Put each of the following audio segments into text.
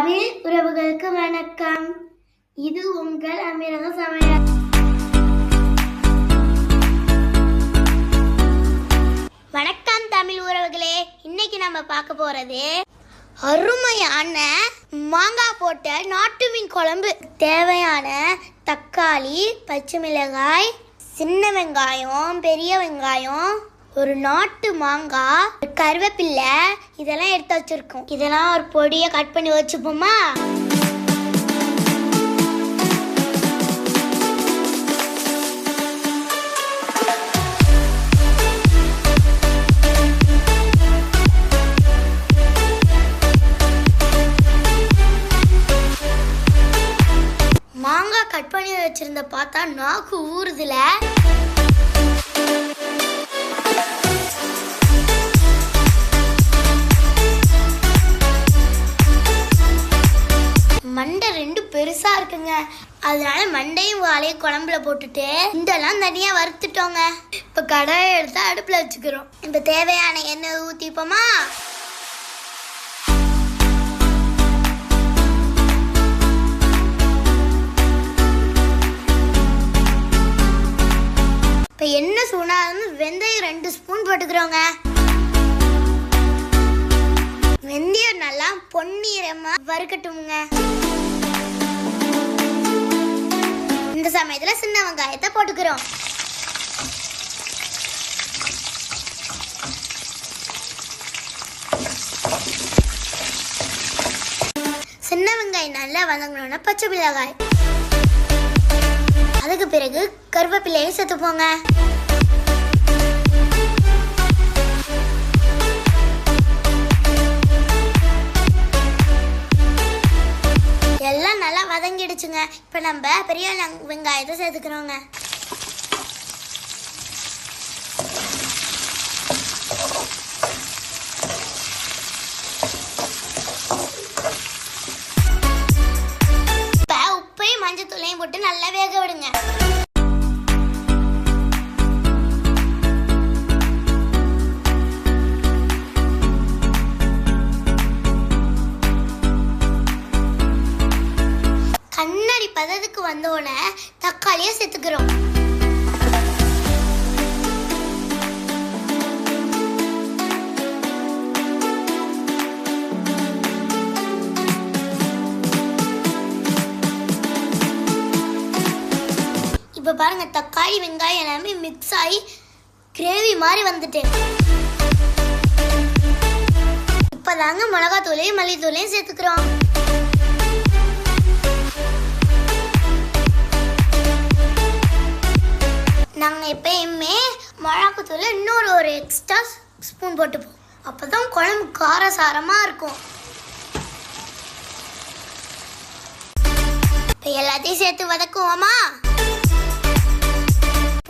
தமிழ் உறவுகளுக்கு வணக்கம். இது உங்கள் அமிரக சமையல். வணக்கம் தமிழ் உறவுகளே இன்னைக்கு நம்ம பார்க்க போறது அருமையான மாங்காய் போட்ட நாட்டு மீன் குழம்பு. தேவையான தக்காளி பச்சை மிளகாய் சின்ன வெங்காயம் பெரிய வெங்காயம் ஒரு நாட்டு மாங்காய் ஒரு கருவேப்பில்லை இதெல்லாம் எடுத்து வச்சிருக்கோம். இதெல்லாம் ஒரு பொடியை கட் பண்ணி வச்சுப்போமா? மாங்காய் கட் பண்ணி வச்சிருந்த பார்த்தா நாக்கு ஊறுதுல. அதனால மண்டையும் வாழையும் குழம்புல போட்டுட்டு இதெல்லாம் தனியா வறுத்துட்டோங்க. இப்ப கடாயை எடுத்து அடுப்புல வச்சுக்கிறோம். இப்ப தேவையான எண்ணெய் ஊத்திப்போமா? இப்ப என்ன சூடாதுன்னு வெந்தயம் ரெண்டு ஸ்பூன் போட்டுக்கிறோங்க. வெந்தயம் நல்லா பொன்னிறமா வறுக்கட்டுமுங்க. இந்த சமயத்தில் சின்ன வெங்காயத்தை போட்டுக்கிறோம். சின்ன வெங்காயம் நல்லா வதங்கணும்னா பச்சை மிளகாய். அதுக்கு பிறகு கருவேப்பிலையும் சேர்த்துப்போங்க. நல்லா வதங்கிடுச்சுங்க. இப்போ நம்ம பெரிய வெங்காயத்தை சேர்த்துக்கிறோங்க. சேர்த்துக்கிறோம் இப்போ பாருங்க தக்காளி வெங்காயம் எல்லாமே மிக்ஸ் ஆகி கிரேவி மாதிரி வந்துட்டு. இப்போதாங்க மிளகாத்தூளையும் மல்லித்தூளையும் சேர்த்துக்கிறோம். நாங்கள் எப்பயுமே மிளகுத்தூள் இன்னொரு ஒரு எக்ஸ்ட்ரா ஸ்பூன் போட்டுப்போம். அப்போ தான் குழம்பு காரசாரமாக இருக்கும். இப்போ எல்லாத்தையும் சேர்த்து வதக்குவோமா?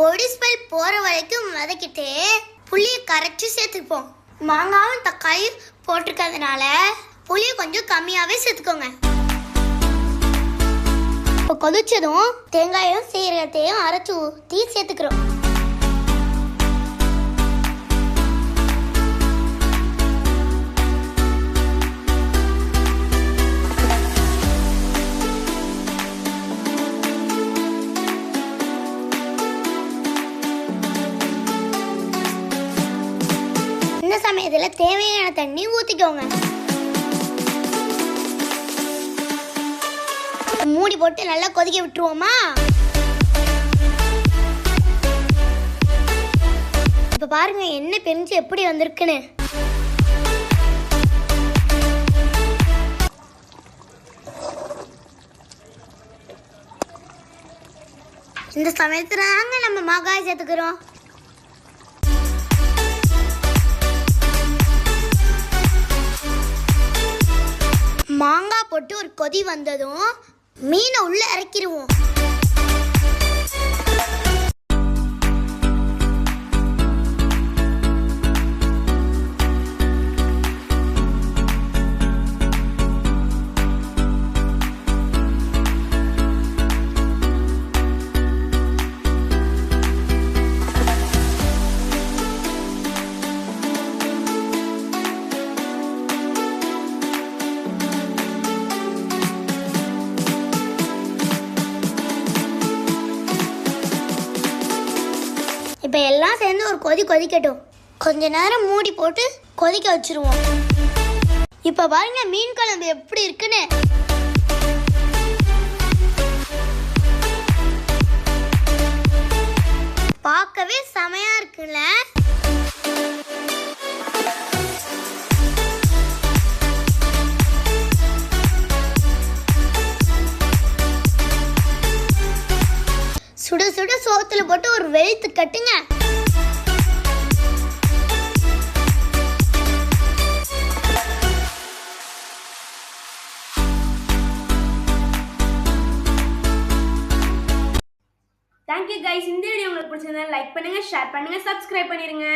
பொடி ஸ்மெல் போகிற வரைக்கும் வதக்கிட்டு புளியை கரைச்சி சேர்த்துப்போம். மாங்காவும் தக்காளி போட்டிருக்கிறதுனால புளியை கொஞ்சம் கம்மியாகவே சேர்த்துக்கோங்க. இப்போ கொதிச்சதும் தேங்காயும் சீரகத்தையும் அரைச்சு ஊற்றி சேர்த்துக்கிறோம். இந்த சமயத்தில் தேவையான தண்ணி ஊற்றிக்கோங்க மூடி போட்டு நல்லா கொதிக்க விட்டுருவோமா? இப்ப பாருங்க என்ன பெஞ்சு எப்படி வந்திருக்குன்னு. இந்த சமயத்துல தாங்க நம்ம மாங்காய் சேர்த்துக்கிறோம். மாங்காய் போட்டு ஒரு கொதி வந்ததும் மீனை உள்ள இறக்கிடுவோம் கொதி கொதிக்கட்டும். கொஞ்ச நேரம் மூடி போட்டு கொதிக்க வச்சிருவோம். இப்போ பாருங்க மீன் குழம்பு எப்படி இருக்குன்னு. பார்க்கவே செமையா இருக்குல்ல? சுட சுட சோத்துல போட்டு ஒரு வெளுத்து கட்டுங்க. கைஸ் இந்த வீடியோ உங்களுக்கு பிடிச்சிருந்தா லைக் பண்ணுங்க ஷேர் பண்ணுங்க சப்ஸ்கிரைப் பண்ணிருங்க.